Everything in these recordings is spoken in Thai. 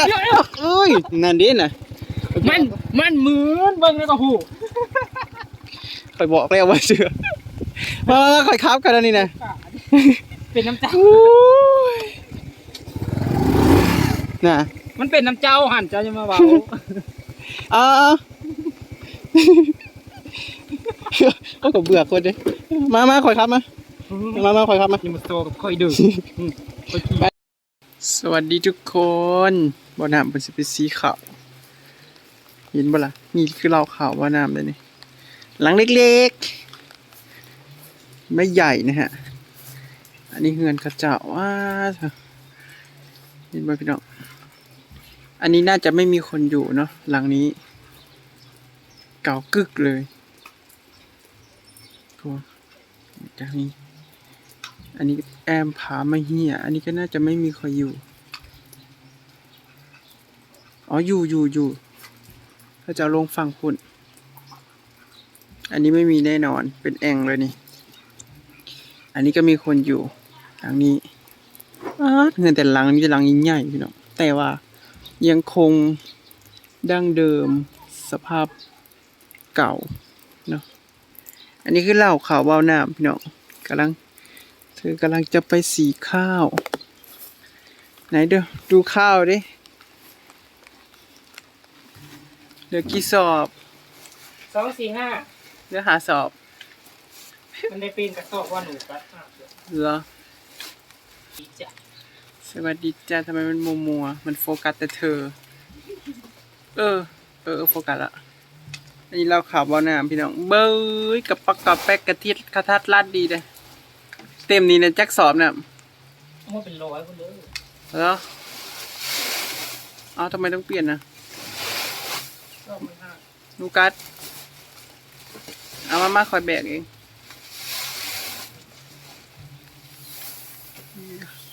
นะเอ้ยนั่นดิน่ะมันมันเหมือนเบิ่งแล้วก็หูคอยบอกแล้วว่าเชื่อมามามาคอยครับกันแล้วนี่นะเป็นน้ำเจ้าน่ะมันเป็นน้ำเจ้าหันเจ้าจะมาเบาอ้าวก็ก็เบื่อคนดิมามาคอยครับมา มามาคอยครับมานี่มันโตกับค่อยดื้ออืมค่อยขี้ สวัสดีทุกคนบ่อน้ำเป็นสิเป็นสีขาวเห็นบ่ล่ะนี่คือเราขาวบ่อน้ำเลยนี่หลังเล็กๆ ไม่ใหญ่นะฮะ อันนี้เฮือนกระเจ้าว้าเห็นบ่พี่น้องอันนี้น่าจะไม่มีคนอยู่เนาะหลังนี้ เก่ากึกเลยก็จะมี อันนี้แอมผามาเฮีย อันนี้ก็น่าจะไม่มีใครอยู่ อ๋อ อยู่อยู่อยู่เขาจะเอาลงฝั่งคุณ อันนี้ไม่มีแน่นอน เป็นแองเลยนี่ อันนี้ก็มีคนอยู่ หลังนี้เงินแต่หลังนี้จะหลังใหญ่พี่น้อง แต่ว่ายังคงดั้งเดิมสภาพเก่าเนาะ อันนี้คือเหล้าขาวเบาหน้ำพี่น้องกำลัง เธอกำลังจะไปสีข้าว ไหนเดี๋ยวดูข้าวดิเดี๋ยวกี่สอบสองสี่ห้าเดี๋ยวหาสอบ มันได้ปีนกระสอบว่าหนูกัดอะเหรอดีจ้ะสวัสดีจ้าทำไมมันมัวมัวๆมันโฟกัสแต่เธอเออเออ เออโฟกัสละอันนี้เราข่าวบอลน้ำพี่น้อง เบ้ยกับปักกับแป๊กกระทิดกระทัดลัดดีเลย เต็มนี้นะแจ็คสอบเนี่ยเอามาเป็นร้อยคนเลยเหรอเอาทำไมต้องเปลี่ยนนะรอบมันห้านูกัสเอามามาคอยแบกเอง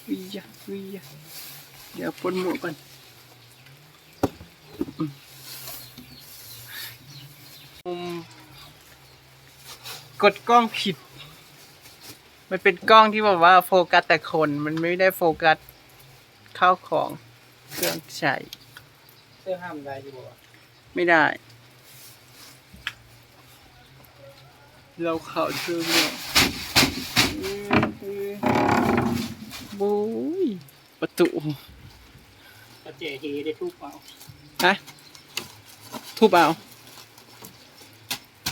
วิยะวิยะเดี๋ยวปนหมวกก่อนอืมมุมกดกล้องผิด มันเป็นกล้องที่แบบว่าโฟกัสแต่คนมันไม่ได้โฟกัสข้าวของเครื่องใช้เสื้อห้ามได้อยู่บ่วะไม่ได้ เราเข่าเชื่อมเนี่ยบุ้ยประตูกระเจเฮได้ทุกเปล่าฮะทุบเอา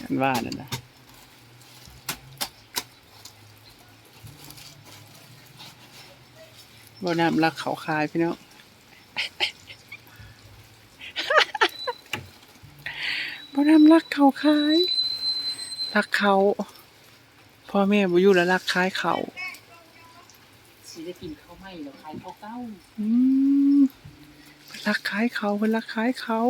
อันว่านั่นนะ บ่น้ำรักเขาคายพี่น้องบ่น้ำรักเขาคายรักเขาพ่อแม่บ่อยู่แล้วรักคายเขาสิได้กินข้าวไหม้หรือขายข้าวเก้าอืมเพิ่นรักคล้ายเขาเพิ่นรักคล้ายเขา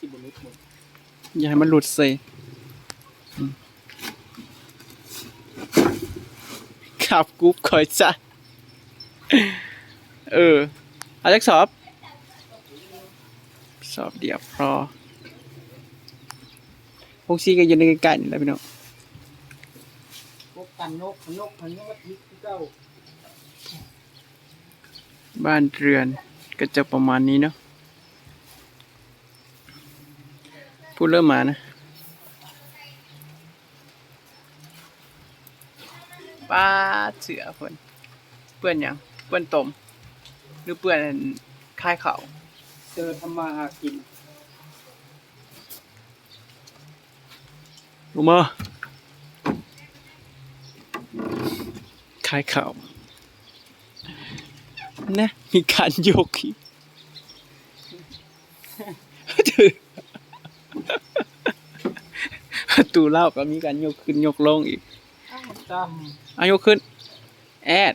สิบลุกหมดอย่าให้มันหลุดเซอืม ขับกรุ๊ปคอยจ้ะเอออาจักสอบ สอบเดียวพอพวกซีก็อยืนในใกล้ๆนี่แหละพี่น้องพวกกันนกนกมันนกทิพย์เก้าบ้านเรือนก็จะประมาณนี้เนาะพูดเริ่มมานะ ป้าเสือเพิ่นเปื้อนหยังเปื้อนตม หรือเปื้อนค่ายเขาวเจอทำมาหากินลงมาค่ายเขาวนะมีการโยกอีกถือประตูเล่าก็มีการยกขึ้นยกลงอีก จอายกขึ้น แอด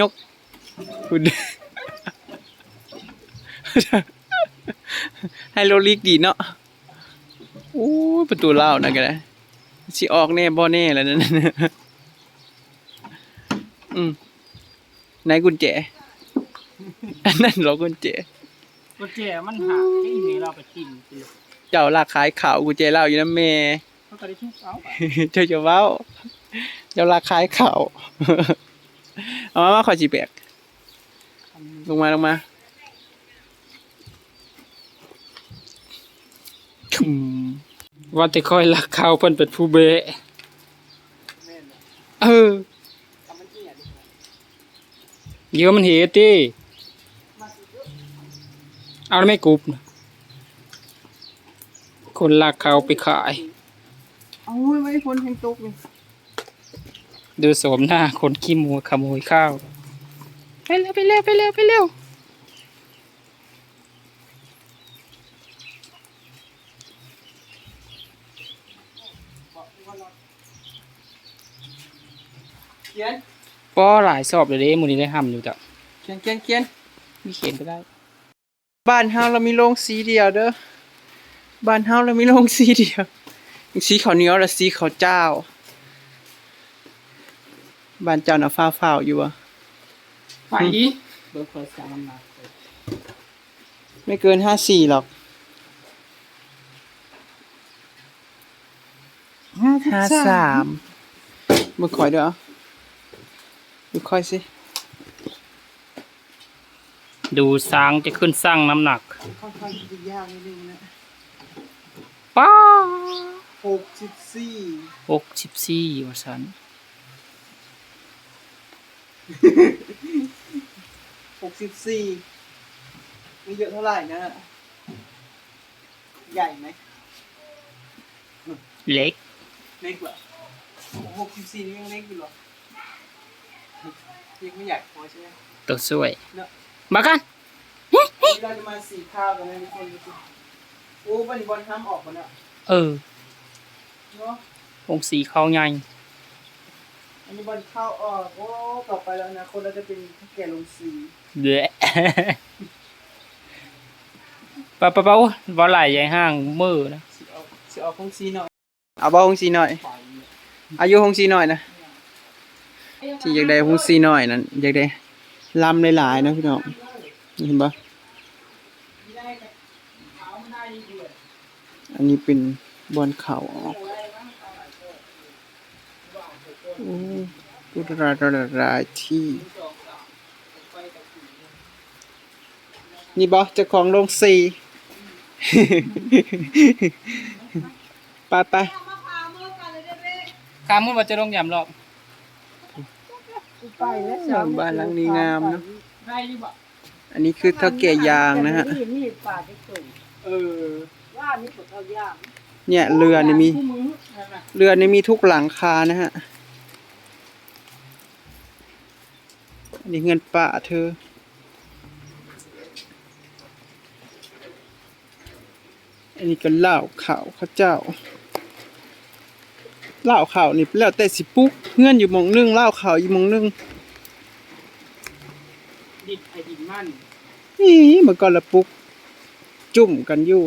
ยกคุณไฮโลลิกดีเนาะโอ้ยประตูเล่านะกันเลยสิออกแน่บ่แน่แล้วนั่นน่ะอืมไหนกุญแจอันนั้นเหรอกุญแจำกุญแจมันหาที่เมเราไปทิ้งไปเลยเจ้าลากขายข่าวกุญแจเล่าอยู่นะแม่เขาก็ได้ทุกเอาไปเจ้าจะเว้า เดี๋ยวราคายเข่าเอามามาขอจีแบกลงมาลงมาคุมว่าแต่คอยรักเขาเพิ่นเป็นผู้เบะเออเยอะมันเหตุติเอาแล้วไม่กรุบนะคนรักเขาไปขาย เอาไว้พ้นแห่งตุกนี่ ดูโสมหน้าคนขี้มัวขโมยข้าว ไปเร็วไปเร็วไปเร็วไปเร็วเขียนป้อหลายสอบเลยเด้มูนี้ได้ห้ำอยู่จ้ะเขียนเขียนเขียนมีเขียนไปได้ บ้านเฮาเรามีโรงสีเดียวเด้อบ้านเฮาเรามีโรงสีเดียวสีขาวเหนียวและสีขาวเจ้า บ้านเจ้าน่ะฟ้าฟ้าวๆอยู่อะไปเบิกคอยสามมาไม่เกินห้าสี่หรอกห้าสามมึงคอยเด้อมึงคอยสิ ดูสร้างจะขึ้นสร้างน้ำหนักค่อนข้างจะยากนิดนึงนะป้าหกสิบสี่หกสิบสี่ว่าสัน หกสิบสี่มีเยอะเท่าไหร่นะ ใหญ่ไหมเล็ก เล็กเหรอหกสิบสี่นี่ยังเล็กอยู่เหรอยังไม่ใหญ่พอใช่ไหมตัวสวย เนอะมากันนี่เราจะมาสีข้าวกันนะทุกคนดูสิโอ้บันบอลห้ามออกมันอะเออเนาะองค์สีเขาใหญ่ อันนี้บอลเข้าออกโอ้ต่อไปแล้วนะคนเราจะเป็นแก่ลงสีเด้ปะปะปะโอ้ยบ่ไหลใหญ่ห้างมือนะสีออกสีออกคงสีหน่อยเอาบอลคงสีหน่อยอายุคงสีหน่อยนะที่อยากได้คงสีหน่อยนั้นอยากได้ลำหลายๆนะพี่น้องนี่เห็นปะอันนี้เป็นบอลเข่าออกโอ้พุทธราชรายที่ นี่บอเจ้าของโรงสีไปไปคามุนว่าจะลงยำรอบไปแล้วบ้านหลังนี้งามเนอะได้ดีบ่อันนี้คือเท่าแก่ยางนะฮะนี่นี่ป่าที่สุดเออว่านี่ปวดเขาย่างเนี่ยเรือเนี่ยมีคู่มือเรือเนี่ยมีทุกหลังคานะฮะ อันนี้เงินป่าเธอ อันนี้ก็เหล้าข่าวข้าเจ้าเหล้าข่าวนี่แล้วแต่สิปุ๊กเงื่อนอยู่หมองนึงเหล้าข่าวอยู่หมองนึงดิดไอดินมันนี่มันก็ละปุ๊กจุ่มกันอยู่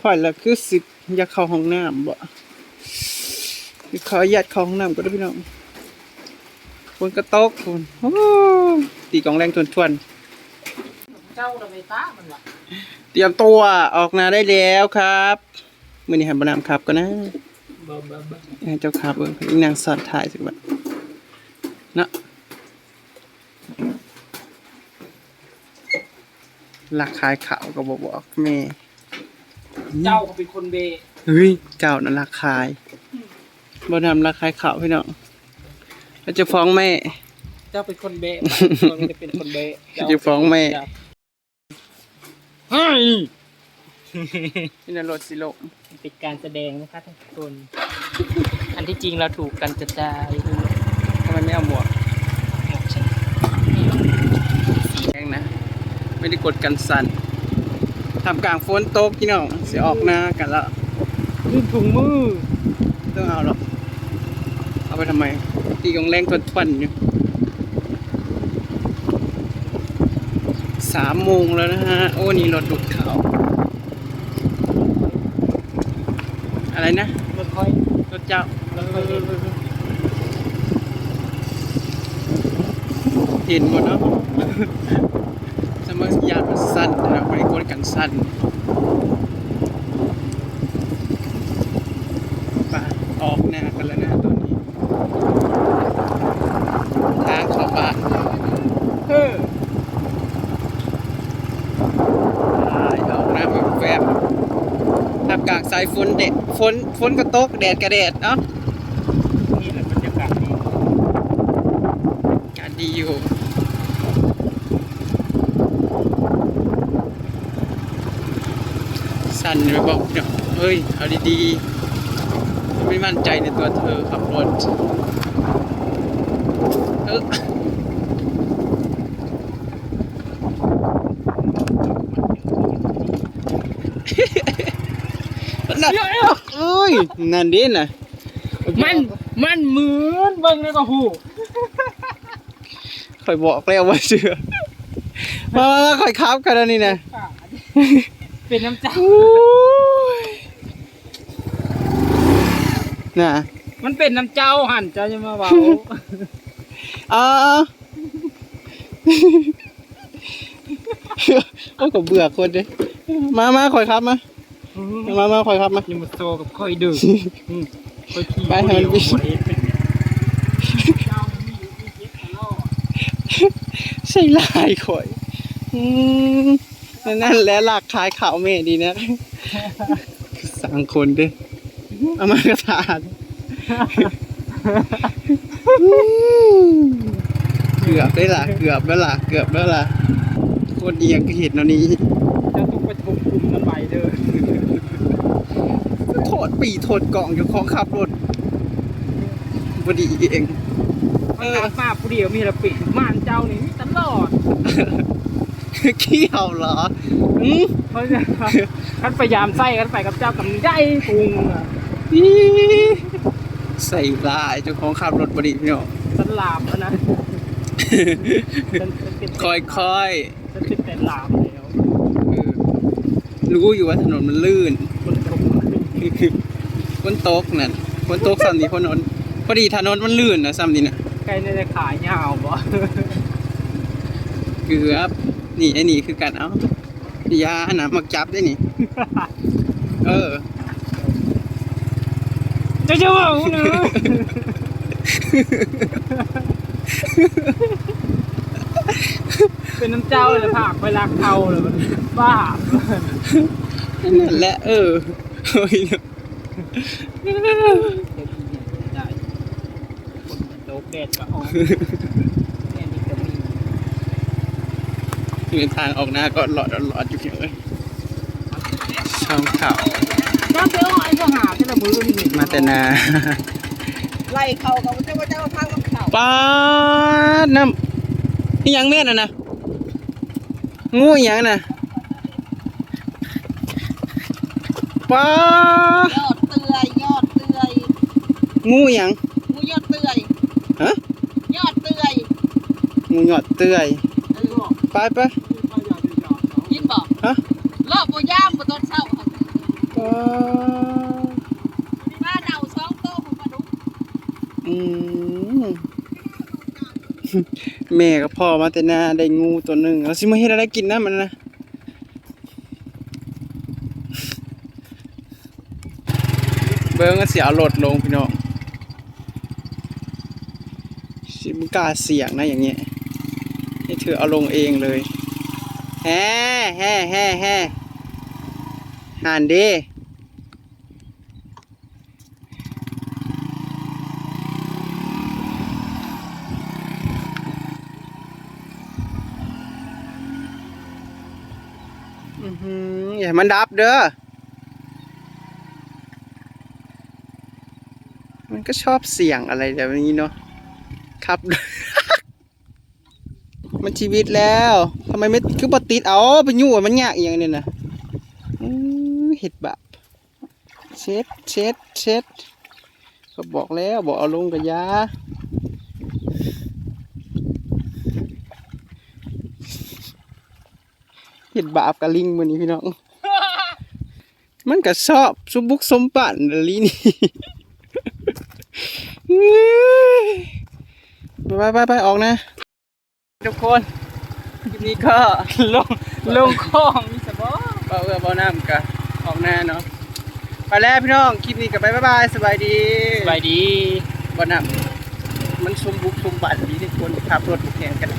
ข่อยละคือสิอยากเข้าห้องน้ำบ่คือขออนุญาตเข้าห้องน้ำก็ได้พี่น้อง คนก็ตกคนโอ้ตีกองแรงทวนทวนเจ้าเราไปตามันว่ะๆเตรียมตัวออกนาได้แล้วครับมือนี้หันบนน้ำครับก็นะบ่บ่บ่ให้เจ้าครับเบิ่งอีนางสอดถ่ายสิบัดเนาะราคายขาวก็บอกบอกแม่เจ้าก็เป็นคนเบะเฮ้ยเจ้านั่นราคายบ่นำราคายขาวพี่น้อง เราจะฟ้องแม่ เจ้าเป็นคนเบะมันจะเป็นคนเบะจะฟ้องแม่ เฮ้ยนี่นะรถสิโลมเป็นการแสดงนะคะทุกคน อันที่จริงเราถูกกันจะตายทำไมไม่เอาหมวกหมวกฉันแดงนะ ไม่ได้กดกันสั่นทำกลางฝนตกพี่น้องสิออกหน้ากันละลืมถุงมือ ต้องเอาหรอก เอาไปทำไม ตีกองแรงทวนทวนอยู่สามโมงแล้วนะฮะ โอ้นี่รถดุดเขาอะไรนะไม่ค่อย รถเจ้า เห็นหมดเนาะสมัครยานมันสั้นนะบริกรกันสั้นป่ะออกหน้ากันแล้วนะตอนนี้ ทางเข้าบ้าน เออ อ่าออกหน้าแบบแวบทับกลางสาย ฝนเดดฝนฝนก็ตกแดดก็แดดเนาะนี่แหละบรรยากาศดีอากาศดีอยู่สั่นไปบอกเดี๋ยวเฮ้ยเอาดีๆไม่มั่นใจในตัวเธอขับรถเออ นั่นเอ้ยนั่นดิน่ะมันมันเหมือนเบิ่งแล้วก็หูคอยบอกแล้วว่าเชื่อมามามาคอยครับกันแล้วนี่นะเป็นน้ำใจน่ะมันเป็นน้ำเจ้าหันเจ้าจะมาเบาอ๋อโอ้ก็เบื่อคนเลยมามาคอยครับมา มามาคอยครับมายังมาโซกับค่อยดื้ออืมค่อยขี่ไปให้มันควิ่งเดียวบ่ได้เป็นเจ้ามีอยู่ที่เจ็ดตลอดใช่ลายคอยอืมนั่นแหละหลักขายข่าวเมดีนะสั่งคนเด้อเอามากระทานเกือบได้ล่ะเกือบแล้วล่ะเกือบแล้วล่ะโคตรเอียงก็เห็นแล้วนี้เจ้าต้องไปทุบกลุ่มนั้นไปเด้อ โทษปีโทษกล่องอยู่ของขับรถพอดีเอง เออ มันมาผู้เดียวมีระปิดม่านเจ้านี่มีตลอดเขี้ยวเหรออืมเพราะฉะนั้นคันพยายามใส่กันไปกับเจ้ากับได้ปุงอะอีใส่ลายเจ้าของขับรถบดีพี่น้องฉันลามแล้วนะฉันฉันเป็นค่อยค่อยฉันเป็นแต่ลามแล้วๆเออรู้อยู่ว่าถนนมันลื่น คนตกฝนตกนั่นฝนตกซ้ำนี่ถนนพอดีถนนมันลื่นนะซ้ำนี่น่ะใกล้ในจะขายยาวบ่เกือบนี่ไอ้นี่คือการเอายานะมักจับได้นี่ เออจะจะว่าเนอะเป็นน้ำเจ้าเลยผากไปรักเขาเลยมันบ้านั่นแหละเออ เฮ้ยได้คนโตแกดก็ออกแค่นี้ก็มีเดินทางออกหน้าก็หลอดหลอดอยู่เพียงเลยช่องเขาจ้าเจ้าไอ้ก็หาที่ละมือนี่มาแต่นาไล่เขาเขาเจ้าเจ้าพังกับเขาป้าน้ำนี่ยังแม่นอะนะงูอหยังน่ะ ป้ายอดเตือยยอดเตือยงูอหยังงูยอดเตือยฮะยอดเตือยงูหยอดเตื้อยเออบอกไปไปยินบอกฮะรอบบ่ย่ามบ่ตอนเช้าค่ะป้าดมาเดาสองโตของปลาดุกอืมแม่กับพ่อมาแต่นาได้งูตัวหนึ่งแล้วสิมาเฮ็ดอะไรกินนะมันนะ เบิ้งก็เสียเอารถลงพี่น้องสิมึงกล้าเสียงนะอย่างเงี้ยให้เธอเอาลงเองเลยแฮ่แฮ่แฮ่แฮ่หานด้อือหืออย่ามันดับเด้อ มันก็ชอบเสี่ยงอะไรแบบนี้เนาะครับ มันชีวิตแล้วทำไมไม่คือปติดเอาไปยู่ให้มันยากอย่างนี้นะอื้อเห็ดบาปเช็ดเช็ดเช็ดก็บอกแล้วบอกเอาลงกับยาเห็ดบาปกับลิงมันนี้พี่น้อง มันก็ชอบสมบุกสมปั่นอะไรนี่ ไปไปไปออกนะ ทุกคนคลิปนี้ก็ลงลงคลองมีสบอเบาเอือเบาน้ำกันออกหน้าเนาะไปแล้วพี่น้องคลิปนี้กับไปบ๊ายบายสบายดีสบายดีเบาน้ำมันสมบุกสมบันดีที่คนขับรถแข่งกัน